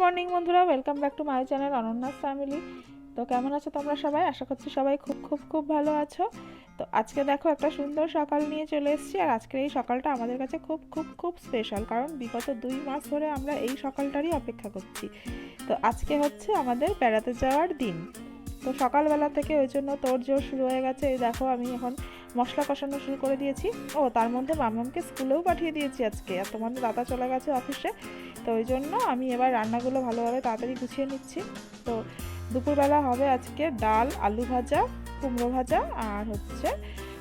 Morning বন্ধুরা, welcome back to my channel Ananya's family. তো কেমন আছো তোমরা সবাই? আশা করছি সবাই খুব খুব খুব ভালো আছো। তো আজকে দেখো একটা সুন্দর সকাল নিয়ে চলে এসেছি, আর আজকের এই সকালটা আমাদের কাছে খুব খুব খুব স্পেশাল কারণ বিগত দুই মাস ধরে আমরা এই সকালটারই অপেক্ষা করছি। তো আজকে হচ্ছে আমাদের বেড়াতে যাওয়ার দিন। তো সকালবেলা থেকে ওই জন্য তোর জোর শুরু হয়ে গেছে। এই দেখো, আমি এখন মশলা কষানো শুরু করে দিয়েছি। ও, তার মধ্যে মামামকে স্কুলেও পাঠিয়ে দিয়েছি আজকে। আর তোমাদের দাদা চলে গেছে অফিসে। তো ওই জন্য আমি এবার রান্নাগুলো ভালোভাবে তাড়াতাড়ি গুছিয়ে নিচ্ছি। তো দুপুরবেলা হবে আজকে ডাল, আলু ভাজা, কুমড়ো ভাজা আর হচ্ছে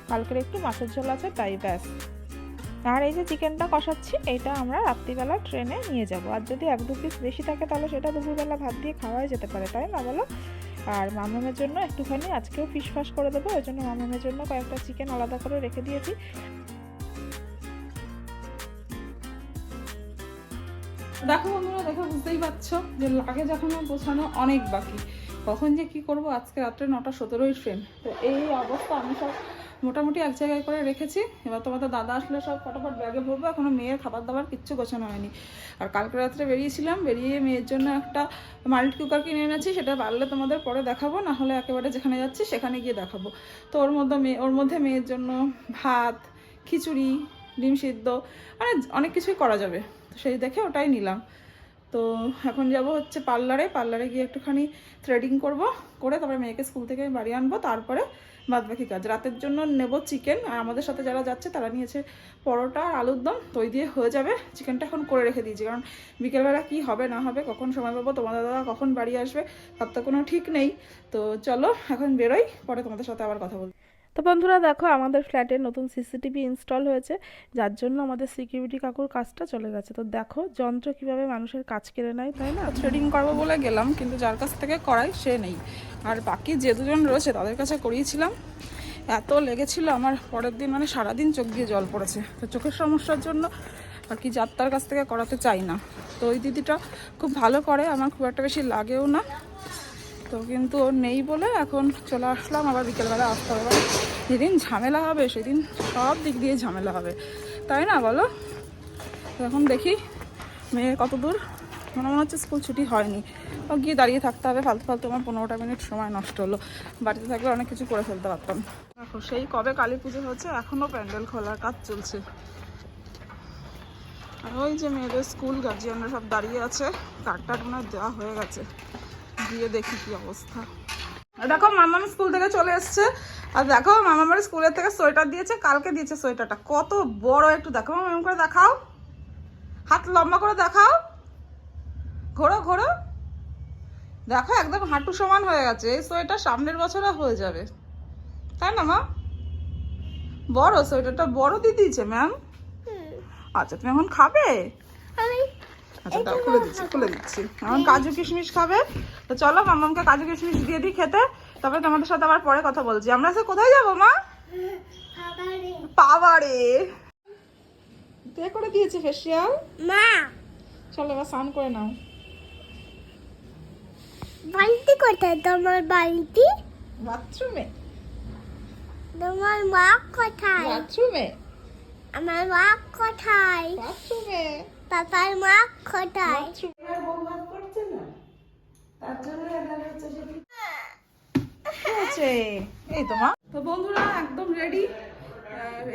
কালকের একটু মাছের ঝোল আছে, তাই ব্যাস। আর এই যে চিকেনটা কষাচ্ছি, এটা আমরা রাত্রিবেলা ট্রেনে নিয়ে যাব। আর যদি এক দু পিস বেশি থাকে, তাহলে সেটা দুপুরবেলা ভাত দিয়ে খাওয়াই যেতে পারে, তাই না বলো? আর মামামের জন্য একটুখানি আজকেও ফিশ ফাস করে দেবো, ওই জন্য মামামের জন্য কয়েকটা চিকেন আলাদা করে রেখে দিয়েছি। দেখো বন্ধুরা, দেখো বুঝতেই পারছ যে লাগে যখন বোঝানো অনেক বাকি। কখন যে কি করব, আজকে রাত্রে নটা সতেরোই ট্রেন তো এই অবস্থা, আমি সব মোটামুটি এক জায়গায় করে রেখেছি। এবার তোমাদের দাদা আসলে সব ফটাফট ব্যাগে ভরবো, এখনও মেয়ের খাবার দাবার কিচ্ছু গোছানো হয়নি। আর কালকে রাত্রে বেরিয়েছিলাম, বেরিয়ে মেয়ের জন্য একটা মাল্টি কুকার কিনে এনেছি, সেটা পারলে তোমাদের পরে দেখাবো, না হলে একেবারে যেখানে যাচ্ছি সেখানে গিয়ে দেখাবো। তো ওর মধ্যে মেয়ে ওর মধ্যে মেয়ের জন্য ভাত, খিচুড়ি, ডিম সিদ্ধ মানে অনেক কিছুই করা যাবে। তো সেই দেখে ওটাই নিলাম। তো এখন যাব হচ্ছে পার্লারে পার্লারে গিয়ে একটুখানি থ্রেডিং করব, করে তারপরে মেয়েকে স্কুল থেকে বাড়ি আনব, তারপরে বাদ বাকি কাজ। রাতের জন্য নেব চিকেন আর আমাদের সাথে যারা যাচ্ছে তারা নিয়েছে পরোটা আর আলুর দম। তো ওই দিয়ে হয়ে যাবে। চিকেনটা এখন করে রেখে দিয়েছি, কারণ বিকেলবেলা কি হবে না হবে, কখন সময় পাবো, তোমাদের দাদা কখন বাড়ি আসবে, তার তো কোনো ঠিক নেই। তো চলো, এখন বেরোই, পরে তোমাদের সাথে আবার কথা বলব। তো বন্ধুরা দেখো, আমাদের ফ্ল্যাটে নতুন সিসিটিভি ইনস্টল হয়েছে, যার জন্য আমাদের সিকিউরিটি কাকুর কাজটা চলে গেছে। তো দেখো, যন্ত্র কীভাবে মানুষের কাজ কেড়ে নেয়, তাই না? থ্রেডিং করব বলে গেলাম, কিন্তু যার কাছ থেকে করাই সে নেই। আর বাকি যে দুজন রয়েছে, তাদের কাছে করিয়েছিলাম। এত লেগেছিল আমার, পরের দিন মানে সারাদিন চোখ দিয়ে জল পড়েছে। তো চোখের সমস্যার জন্য আর কি যাত্রার কাছ থেকে করাতে চাই না। তো ওই দিদিটা খুব ভালো করে, আমার খুব একটা বেশি লাগেও না। তো কিন্তু ওর নেই বলে এখন চলে আসলাম, আবার বিকেলবেলা আসতে হবে। যেদিন ঝামেলা হবে, সেদিন সব দিক দিয়ে ঝামেলা হবে। তাই না বলো? এখন দেখি মেয়ে কত দূর। মনে মনে হচ্ছে স্কুল ছুটি হয়নি। ও গিয়ে দাঁড়িয়ে থাকতে হবে, ফালতু ফালতু আমার পনেরোটা মিনিট সময় নষ্ট হলো। বাড়িতে থাকলে অনেক কিছু করে ফেলতে পারতাম। দেখো, সেই কবে কালী পুজো হচ্ছে এখনও প্যান্ডেল খোলার কাজ চলছে। আর ওই যে মেয়েদের স্কুল গার্জিয়ানরা সব দাঁড়িয়ে আছে কার্ডটা মনে হয় দেওয়া হয়ে গেছে। গিয়ে দেখি কি অবস্থা। দেখো মামাম স্কুল থেকে চলে এসছে। আর দেখো মামামার স্কুলের থেকে সোয়েটার দিয়েছে কালকে দিয়েছে সোয়েটারটা। কত বড় একটু দেখো মামাম করে দেখাও। হাত লম্বা করে দেখাও। ঘোরো ঘোরো। দেখো একদম হাঁটু সমান হয়ে গেছে। এই সোয়েটার সামনের বছরে হয়ে যাবে। তাই না মা? বড় সোয়েটারটা বড় দিয়ে দিয়েছে ম্যাম আচ্ছা তুমি এখন খাবে? আচ্ছা দাও খুলে দিচ্ছি খুলে দিচ্ছি। এখন কাজু কিশমিশ খাবে। তো চলো মামামকে কাজু কিশমিশ দিয়ে দিই খেতে। তারপরে তোমাদের সাথে আবার পরে কথা বলছি। আমরা সে কোথায় যাব মা? পাওয়ারে কে করে দিয়েছে ফেসিয়াল মা। চলো এবার স্নান করে নাও। বালতি কোথায়? তোমার বালতি? বাথরুমে। তোমার মা কোথায়? বাথরুমে। আমার মা কোথায়? বাথরুমে। পাপার মা কোথায়? হয়েছে? এই তো মা। তো বন্ধুরা একদম রেডি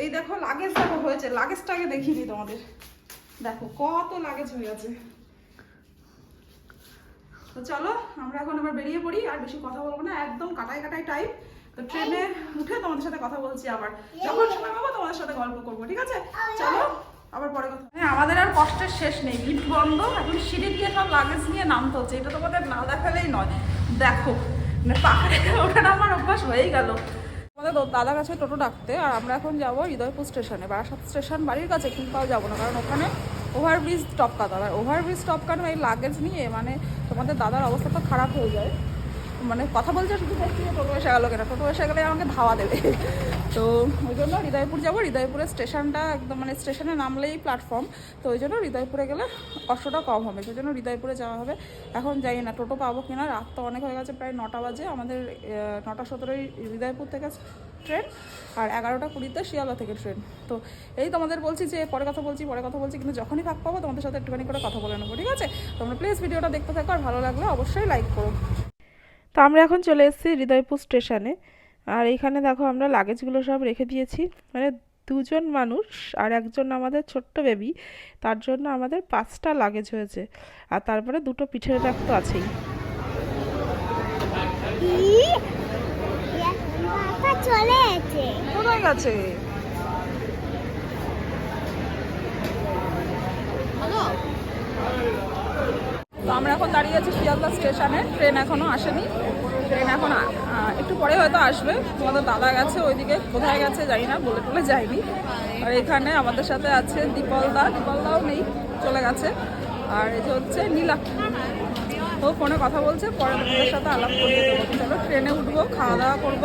এই দেখো লাগেজ দেখো হয়েছে। লাগেজটাকে দেখিনি তোমাদের। দেখো কত লাগেজ হয়ে গেছে তো চলো আমরা এখন আবার বেরিয়ে পড়ি আর বেশি কথা বলব না। একদম কাটাই কাটাই টাইম তো ট্রেনে উঠে তোমাদের সাথে কথা বলছি আবার। যখন সময় পাবো তোমাদের সাথে গল্প করব ঠিক আছে? চলো। আবার পরে কথা হ্যাঁ, আমাদের আর কষ্টের শেষ নেই। লিফট বন্ধ এখন সিঁড়ি দিয়ে সব লাগেজ নিয়ে নামতে হচ্ছে। এটা তোমাদের না দেখালেই নয়। দেখো মানে পাহাড়ে ওঠাটা আমার অভ্যাস হয়েই গেল। আমাদের দাদা কাছে টোটো ডাকতে আর আমরা এখন যাব হৃদয়পুর স্টেশনে। বারাসাত স্টেশন বাড়ির কাছে কিন্তু যাব না কারণ ওখানে ওভারব্রিজ হবে আর ওভারব্রিজ টপকানো এই লাগেজ নিয়ে মানে তোমাদের দাদার অবস্থা তো খারাপ হয়ে যায়। মানে কথা বলছে শুধু টোটো এসে গেলো কেনা? টোটো এসে গেলে আমাকে ধাওয়া দেবে। তো ওই জন্য হৃদয়পুর যাব। হৃদয়পুরের স্টেশনটা একদম মানে স্টেশনে নামলেই প্ল্যাটফর্ম তো ওই জন্য হৃদয়পুরে গেলে কষ্টটা কম হবে। সেই জন্য হৃদয়পুরে যাওয়া হবে। এখন যাই না টোটো পাবো কিনা? রাত তো অনেক হয়ে গেছে, প্রায় নটা বাজে। আমাদের নটা সতেরোই হৃদয়পুর থেকে ট্রেন আর এগারোটা কুড়িতে শিয়ালদা থেকে ট্রেন তো এই তোমাদের বলছি যে, পরে কথা বলছি, পরে কথা বলছি, কিন্তু যখনই ফাঁক পাবো, তোমাদের সাথে একটুখানি করে কথা বলে নেব, ঠিক আছে? তোমরা প্লিজ ভিডিওটা দেখতে থাকো আর ভালো লাগলে অবশ্যই লাইক করো। তো আমরা এখন চলে এসেছি হৃদয়পুর স্টেশনে। আর এইখানে দেখো আমরা লাগেজগুলো সব রেখে দিয়েছি। মানে দুজন মানুষ আর একজন আমাদের ছোট্ট বেবি তার জন্য আমাদের পাঁচটা লাগেজ হয়েছে। আর তারপরে দুটো পিঠের ব্যাগ তো আছেই। তো আমরা এখন দাঁড়িয়ে আছি শিয়ালদা স্টেশনে, ট্রেন এখনও আসেনি। ট্রেন এখন একটু পরে হয়তো আসবে। তোমাদের দাদা গেছে, ওইদিকে কোথায় গেছে জানি না বলে টলে যায়নি। আর এখানে আমাদের সাথে আছে দীপলদা দীপলদাও দীপল দাও নেই, চলে গেছে। আর এই যে হচ্ছে নীলা। ও ফোনে কথা বলছে, পরে তোমাদের সাথে আলাপ করতে চলো, ট্রেনে উঠবো, খাওয়া দাওয়া করব।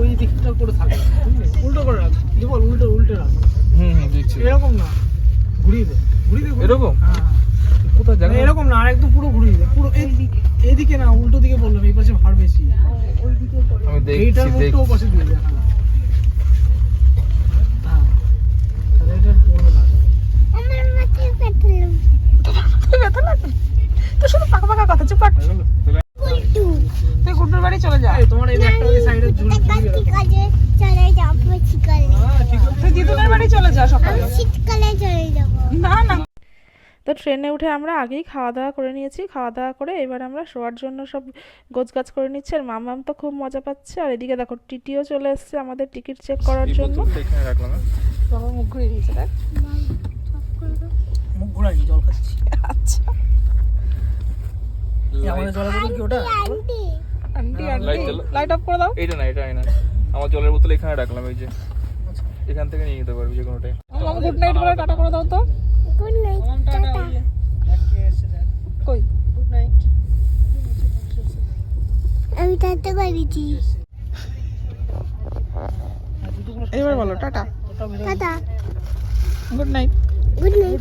ওই দিকটা করে থাকে। উল্টো করে রাখ। কি বল উল্টো উল্টে রাখ। হুম হুম দেখছি। এরকম না। ঘুরিয়ে দে। ঘুরিয়ে দে এরকম? হ্যাঁ হ্যাঁ। কোথায় মানে জায়গা এরকম না আর একদম পুরো ঘুরিয়ে দে। পুরো এই এইদিকে না উল্টো দিকে বললাম এই পাশে ভার বেশি। আমি দেখছি এইটার মধ্যে পাশে দিয়ে দে হ্যাঁ। তাহলে এটা পড়বে না। আমার মাথায় পেট্রোল ব্যথা লাগে তো শুধু পাকা পাকা কথা চুপ তুই বাড়ি চলে যা। এই, তোমার এই ব্যাগটা ওই সাইডে ঝুলে রাখো শীতকালে চলে যাব শীতকালে হ্যাঁ ঠিক আছে তুই দিদুনের বাড়ি চলে যা সকালে। শীতকালে চলে যাব না না। তো ট্রেনে উঠে আমরা আগেই খাওয়া দাওয়া করে নিয়েছি। খাওয়া দাওয়া করে এবার আমরা শোয়ার জন্য সব গোছগাছ করে নিচ্ছি। আর মামাম তো খুব মজা পাচ্ছে। আর এদিকে দেখো টিটিও চলে এসেছে আমাদের টিকিট চেক করার জন্য। হ্যাঁ? বাবা মুখ ঘুরিয়ে দিয়েছে দেখ। মুখ ঘোরাই জল খাচ্ছি। আচ্ছা। আমাদের বোতল কি ওটা? Aunty aunty. লাইট অফ করে দাও। এইটা না এটা না আমার জলের বোতল এখানে রাখলাম এই যে। এখান থেকে নিয়ে নিতে পারবি যে কোনোটাই মামা গুড নাইট বলে টাটা করে দাও তো। গুড নাইট টাটা কই? আমি টাটা করেছি। এবার বলো tata. Tata. Good night good night